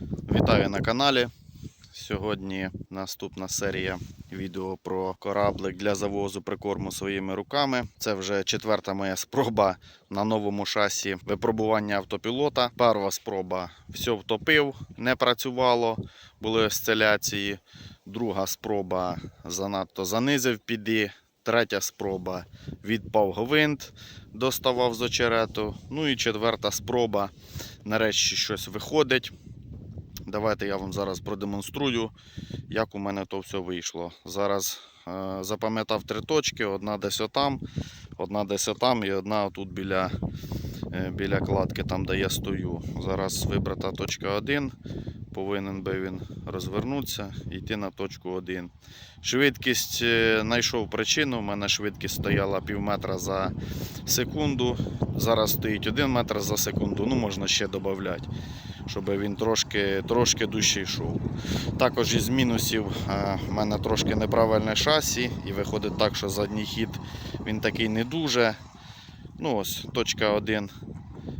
Вітаю на каналі. Сьогодні наступна серія відео про кораблик для завозу прикорму своїми руками. Це вже четверта моя спроба на новому шасі випробування автопілота. Перша спроба все втопив, не працювало, були осциляції. Друга спроба занадто занизив піди. Третя спроба відпав гвинт, доставав з очерету. Ну і четверта спроба. Нарешті щось виходить. Давайте я вам зараз продемонструю, як у мене то все вийшло. Зараз е, запам'ятав три точки: одна десь отам, одна десь отам і одна тут біля, е, біля кладки, там де я стою. Зараз вибрата точка 1. Повинен би він розвернутися і йти на точку 1. Швидкість е, знайшов причину. У мене швидкість стояла пів метра за секунду. Зараз стоїть 1 метр за секунду. Ну, можна ще додати щоб він трошки, трошки дужче йшов. Також із мінусів е, в мене трошки неправильне шасі, і виходить так, що задній хід він такий не дуже. Ну ось, точка 1.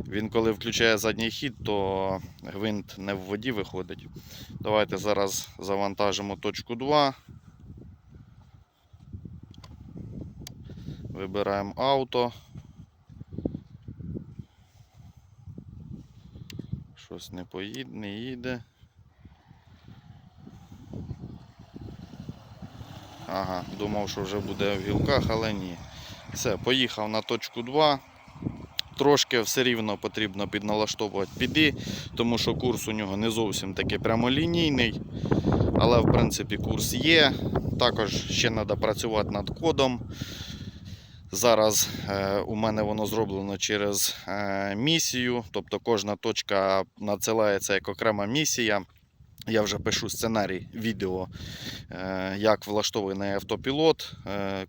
Він коли включає задній хід, то гвинт не в воді виходить. Давайте зараз завантажимо точку 2. Вибираємо авто. Щось не поїде, не їде. Ага, думав, що вже буде в гілках, але ні. Все, поїхав на точку 2. Трошки все рівно потрібно підналаштовувати піди, тому що курс у нього не зовсім таки прямолінійний. Але в принципі курс є. Також ще треба працювати над кодом. Зараз е, у мене воно зроблено через е, місію, тобто кожна точка надсилається як окрема місія. Я вже пишу сценарій відео, е, як влаштований автопілот.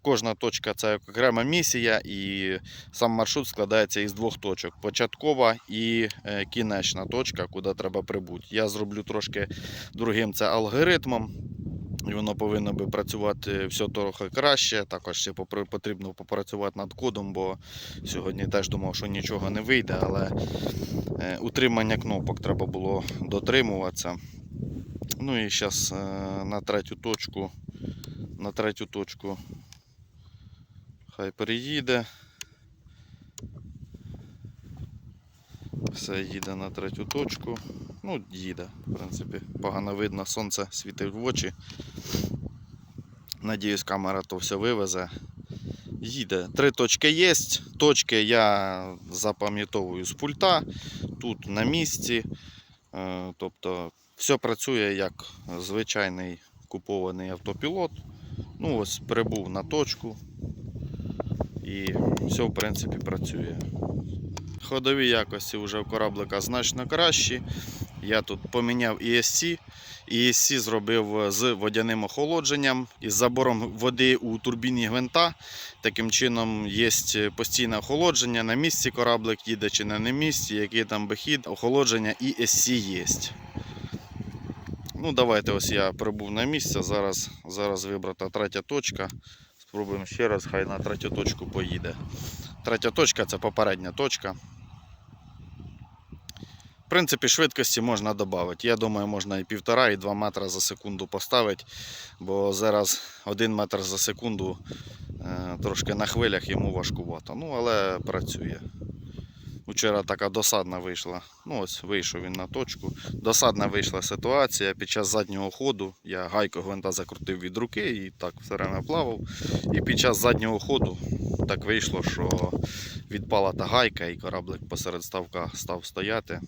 Кожна точка це окрема місія, і сам маршрут складається із двох точок: початкова і кінечна точка, куди треба прибути. Я зроблю трошки другим це алгоритмом. І воно повинно би працювати все трохи краще. Також ще потрібно попрацювати над кодом, бо сьогодні теж думав, що нічого не вийде, але е, утримання кнопок треба було дотримуватися. Ну і зараз на третю точку. На третю точку хай переїде. Все їде на третю точку. Ну, їде, в принципі. Погано видно, сонце світить в очі. Надіюсь, камера то все вивезе. Їде. Три точки є. Точки я запам'ятовую з пульта. Тут на місці. Е, Тобто все працює як звичайний купований автопілот. Ну ось прибув на точку. І все в принципі працює. Ходові якості вже в кораблика значно кращі. Я тут поміняв ESC. ESC зробив з водяним охолодженням із забором води у турбіні гвинта. Таким чином є постійне охолодження. На місці кораблик їде чи не на місці, який там би хід, охолодження ESC є. Ну, давайте ось я прибув на місце. Зараз, зараз вибрата третя точка. Спробуємо ще раз, хай на третю точку поїде. Третя точка це попередня точка. В принципі, швидкості можна додати. Я думаю, можна і півтора, і 2 метри за секунду поставити, бо зараз 1 метр за секунду е, трошки на хвилях йому важкувато. Ну, але працює. Вчора така досадна вийшла. Ну ось вийшов він на точку. Досадна вийшла ситуація під час заднього ходу. Я гайку гвинта закрутив від руки і так все плавав. І під час заднього ходу так вийшло, що відпала та гайка і кораблик посеред ставка став стояти.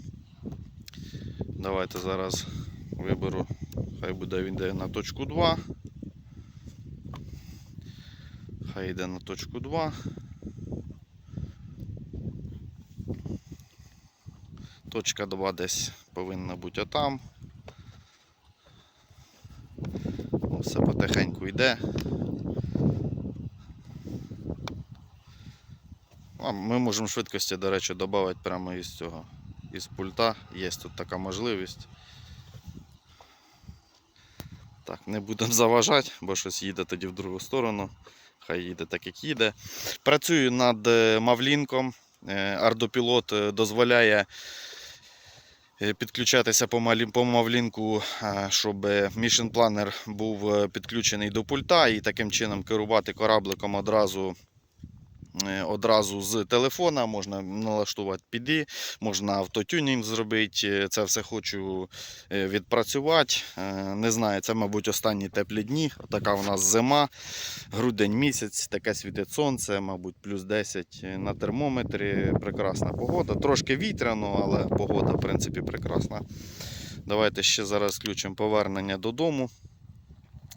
Давайте зараз виберу, хай буде він йде на точку 2. Хай йде на точку 2. Точка 2 десь повинна бути отам. Ну, Все потихеньку йде. А ми можемо швидкості, до речі, додати прямо із цього, із пульта. Є тут така можливість. Так, не будемо заважати, бо щось їде тоді в другу сторону. Хай їде так, як їде. Працюю над е, Мавлінком. Е, Ардопілот е, дозволяє підключатися по, мавлінку, щоб Mission Planner був підключений до пульта і таким чином керувати корабликом одразу. Е, Одразу з телефона можна налаштувати PD, можна автотюнінг зробити. Е, Це все хочу е, відпрацювати. Не знаю, це, мабуть, останні теплі дні. Така у нас зима, грудень місяць, таке світить сонце, мабуть, плюс 10 на термометрі. Прекрасна погода. Трошки вітряно, але погода, в принципі, прекрасна. Давайте ще зараз включимо повернення додому.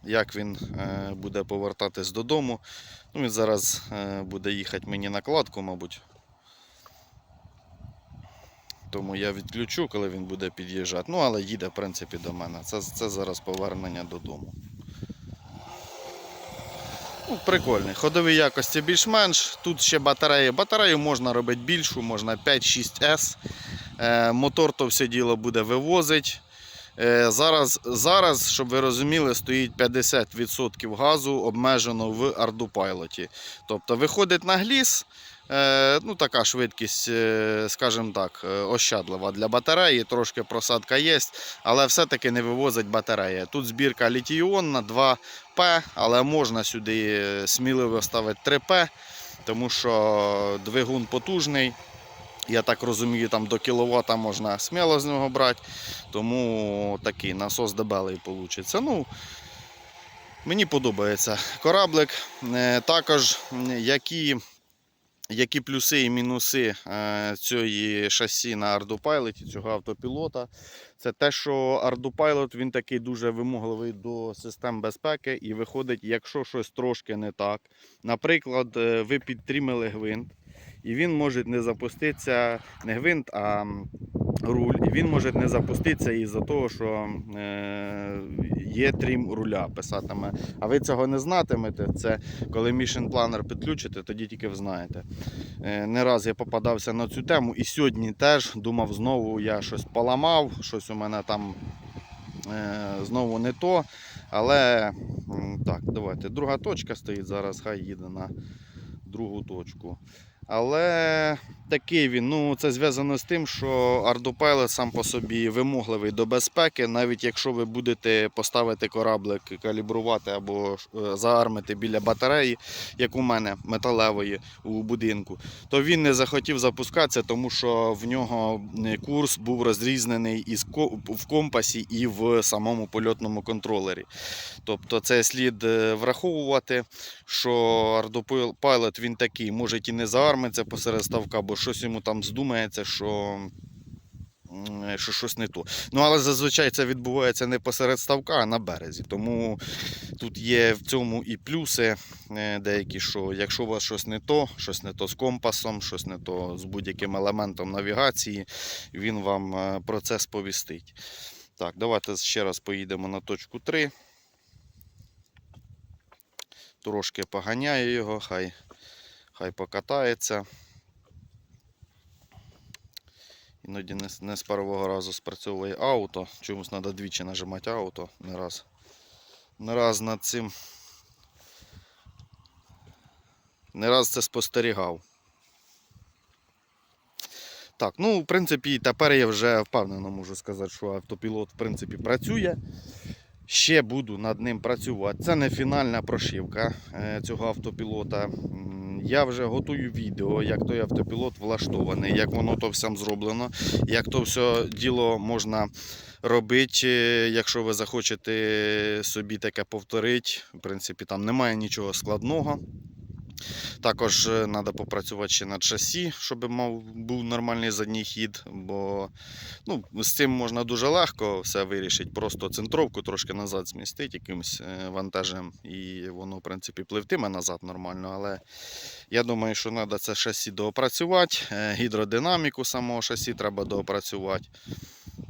Як він е, буде повертатись додому. Ну, він зараз е, буде їхати мені на кладку, мабуть. Тому я відключу, коли він буде під'їжджати. Ну, але їде, в принципі, до мене. Це, це зараз повернення додому. Ну, прикольний. Ходові якості більш-менш. Тут ще батареї. Батарею можна робити більшу, можна 5-6С. Е, мотор то все діло буде вивозити. Е, зараз, зараз, щоб ви розуміли, стоїть 50% газу обмежено в ардупайлоті. Тобто виходить на гліс, е, ну така швидкість, е, скажімо так, ощадлива для батареї, трошки просадка є, але все-таки не вивозить батарея. Тут збірка літій-іонна 2П, але можна сюди сміливо ставити 3П, тому що двигун потужний. Я так розумію, там до кіловата можна сміло з нього брати. Тому такий насос дебелий вийде. Ну, мені подобається кораблик. Е, Також які, які плюси і мінуси е, цієї шасі на ардопайлоті, цього автопілота. Це те, що Ardupilot він такий дуже вимогливий до систем безпеки і виходить, якщо щось трошки не так. Наприклад, е, ви підтримали гвинт, і він може не запуститися, не гвинт, а руль. І він може не запуститися із-за того, що е, є трім руля писатиме. А ви цього не знатимете. Це коли Mission Planner підключите, тоді тільки взнаєте. Е, не раз я попадався на цю тему і сьогодні теж думав, знову я щось поламав, щось у мене там е, знову не то. Але так, давайте. Друга точка стоїть зараз, хай їде на другу точку. Але такий він, ну це зв'язано з тим, що Ardupilot сам по собі вимогливий до безпеки, навіть якщо ви будете поставити кораблик, калібрувати або е, заармити біля батареї, як у мене металевої у будинку, то він не захотів запускатися, тому що в нього е, курс був розрізнений із в компасі і в самому польотному контролері. Тобто це слід е, враховувати, що Ardupilot він такий, може і не заармиться посеред ставка, бо щось йому там здумається, що. Що щось не то. Ну, але зазвичай це відбувається не посеред ставка, а на березі. Тому тут є в цьому і плюси е, деякі, що якщо у вас щось не то, щось не то з компасом, щось не то з будь-яким елементом навігації, він вам е, про це сповістить. Так, давайте ще раз поїдемо на точку 3. Трошки поганяю його, хай, хай покатається. Іноді не, не з першого разу спрацьовує ауто. Чомусь треба двічі нажимати ауто. Не раз. Не раз над цим. Не раз це спостерігав. Так, ну, в принципі, тепер я вже впевнено можу сказати, що автопілот в принципі працює. Ще буду над ним працювати. Це не фінальна прошивка е, цього автопілота. Я вже готую відео, як той автопілот влаштований, як воно то все зроблено, як то все діло можна робити, е, якщо ви захочете собі таке повторити. В принципі, там немає нічого складного. Також треба попрацювати ще над шасі, щоб мав, був нормальний задній хід, бо ну, з цим можна дуже легко все вирішити. Просто центровку трошки назад змістити якимось е, вантажем, і воно, в принципі, пливтиме назад нормально. Але я думаю, що треба це шасі доопрацювати. Е, Гідродинаміку самого шасі треба доопрацювати.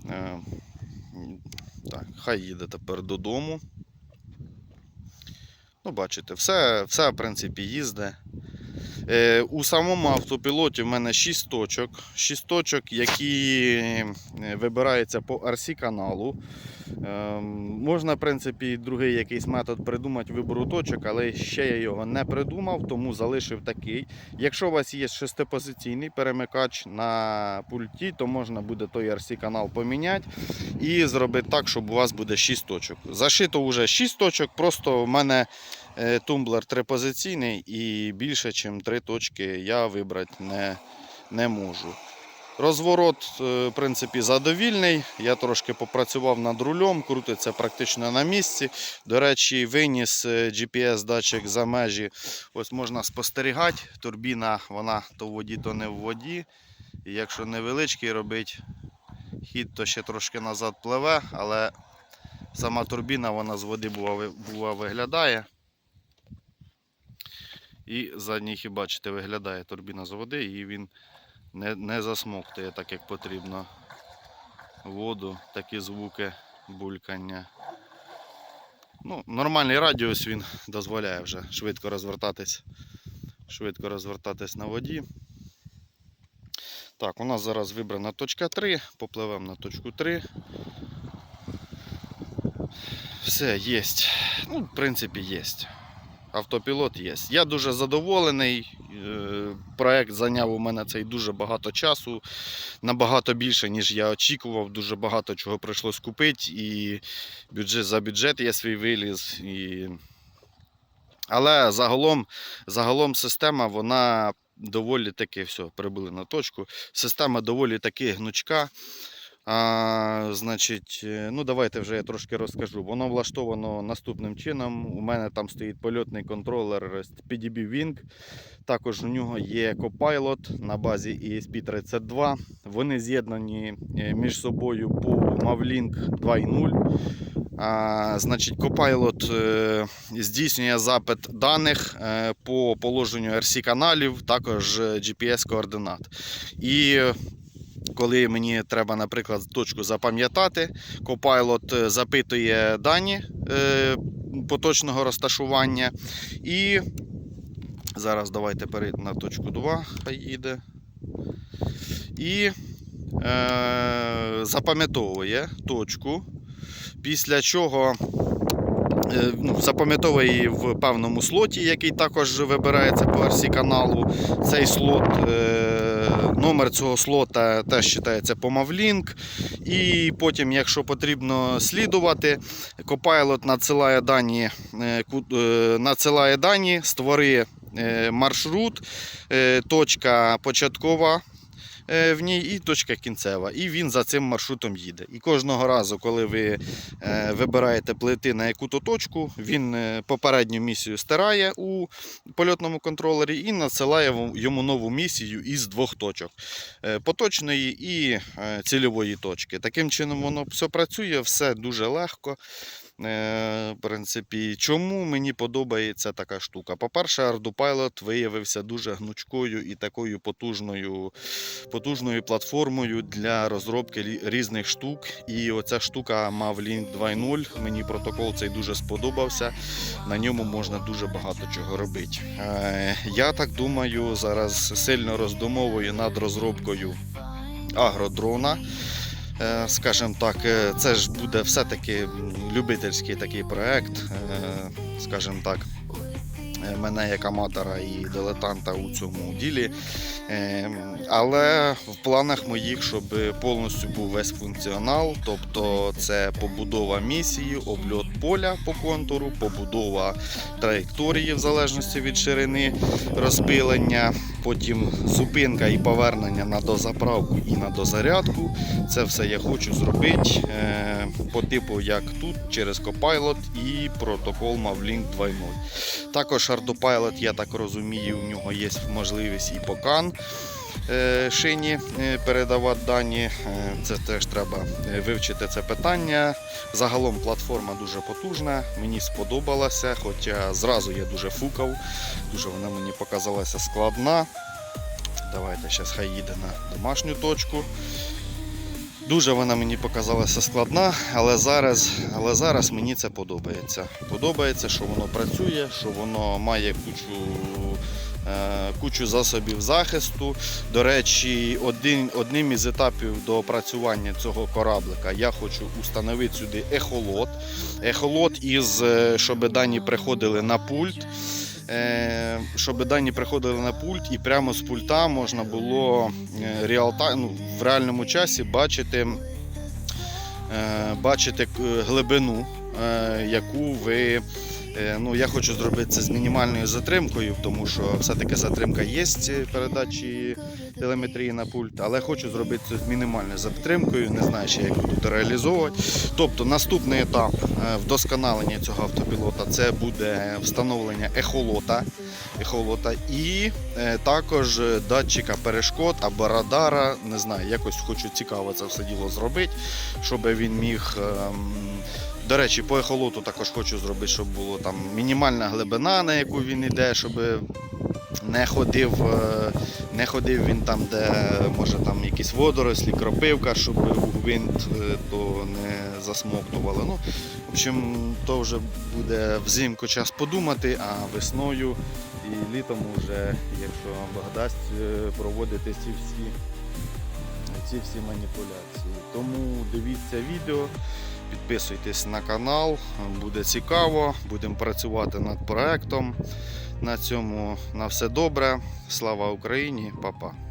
Е, Так, хай їде тепер додому. Ну, бачите, все, все в принципі, їздить. Е, У самому автопілоті в мене 6 точок. 6 точок, які е, вибираються по RC каналу. Ем, Можна, в принципі, другий якийсь метод придумати вибору точок, але ще я його не придумав, тому залишив такий. Якщо у вас є шестипозиційний перемикач на пульті, то можна буде той RC канал поміняти і зробити так, щоб у вас буде 6 точок. Зашито вже 6 точок, просто в мене тумблер трипозиційний і більше, ніж 3 точки я вибрати не, не можу. Розворот, е, в принципі, задовільний. Я трошки попрацював над рулем, крутиться практично на місці. До речі, виніс е, GPS-датчик за межі. Ось можна спостерігати. Турбіна вона то в воді, то не в воді. І якщо невеличкий робить хід, то ще трошки назад пливе, але сама турбіна вона з води бува, ви- бува виглядає. І задній, бачите, виглядає турбіна з води, і він не, не засмоктує так, як потрібно воду, такі звуки булькання. Ну, нормальний радіус він дозволяє вже швидко розвертатись, швидко розвертатись на воді. Так, у нас зараз вибрана точка 3, попливемо на точку 3. Все, є. Ну, в принципі, є. Автопілот є. Я дуже задоволений. Е, Проект зайняв у мене цей дуже багато часу, набагато більше, ніж я очікував. Дуже багато чого прийшлось купити. І бюджет за бюджет я свій виліз. І... Але загалом, загалом система вона доволі таки все, прибули на точку. Система доволі таки гнучка. А, значить, е, ну давайте вже я трошки розкажу. Воно влаштовано наступним чином. У мене там стоїть польотний контролер PDB Wing. Також у нього є Copilot на базі ESP32. Вони з'єднані е, між собою по Mavlink 2.0. А, значить, Copilot е, здійснює запит даних по положенню RC каналів, також GPS координат. І коли мені треба, наприклад, точку запам'ятати, Copilot е, запитує дані е, поточного розташування. І зараз давайте перейдемо на точку 2, хай їде. І е, запам'ятовує точку, після чого е, ну, запам'ятовує її в певному слоті, який також вибирається по RC каналу. Цей слот, е, номер цього слота теж вважається по Mavlink. І потім, якщо потрібно слідувати, копайлот надсилає дані, е, е, надсилає дані, створи е, маршрут, точка початкова. Е, В ній і точка кінцева, і він за цим маршрутом їде. І кожного разу, коли ви е, вибираєте плити на яку-то точку, він е, попередню місію стирає у польотному контролері і надсилає йому нову місію із двох точок поточної і цільової точки. Таким чином воно все працює, все дуже легко. Е, принципі, чому мені подобається така штука? По-перше, ArduPilot виявився дуже гнучкою і такою потужною, потужною платформою для розробки різних штук. І оця штука Mavlink 2.0. Мені протокол цей дуже сподобався. На ньому можна дуже багато чого робити. Е, Я так думаю, зараз сильно роздумовую над розробкою агродрона. Е, Скажімо так, е, це ж буде все-таки любительський такий проект, скажем скажімо так. Е, Мене як аматора і дилетанта у цьому ділі. Е, Але в планах моїх, щоб повністю був весь функціонал, тобто це побудова місії, обльот поля по контуру, побудова траєкторії в залежності від ширини розпилення, потім зупинка і повернення на дозаправку і на дозарядку. Це все я хочу зробити е, по типу як тут, через Copilot і протокол Mavlink 2.0. Також ArduPilot, я так розумію, у нього є можливість і по CAN е, шині е, передавати дані. Е, Це теж треба вивчити це питання. Загалом платформа дуже потужна, мені сподобалася, хоча зразу я дуже фукав, дуже вона мені показалася складна. Давайте зараз хай їде на домашню точку. Дуже вона мені показалася складна, але зараз, але зараз мені це подобається. Подобається, що воно працює, що воно має кучу, е, кучу засобів захисту. До речі, один, одним із етапів до опрацювання цього кораблика я хочу установити сюди ехолот. Ехолот із, е, щоб дані приходили на пульт. Е, щоб дані приходили на пульт, і прямо з пульта можна було е, ну, в реальному часі бачити, е, бачити глибину, яку ви. Е, Ну, я хочу зробити це з мінімальною затримкою, тому що все-таки затримка є передачі телеметрії на пульт, але хочу зробити це з мінімальною затримкою, не знаю ще як буду реалізовувати. Тобто наступний етап е, вдосконалення цього автопілота це буде встановлення ехолота, ехолота і е, також датчика перешкод або радара. Не знаю, якось хочу цікаво це все діло зробити, щоб він міг. До речі, по ехолоту також хочу зробити, щоб було там мінімальна глибина, на яку він йде, щоб не ходив, е, не ходив він там, де може там якісь водорослі, кропивка, щоб у гвинт е, то не засмоктувало. Ну, в общем, то вже буде взимку час подумати, а весною і літом вже, якщо Бог дасть, е, проводити ці всі, ці всі маніпуляції. Тому дивіться відео. Підписуйтесь на канал, буде цікаво. Будемо працювати над проектом. На цьому на все добре. Слава Україні, Па-па.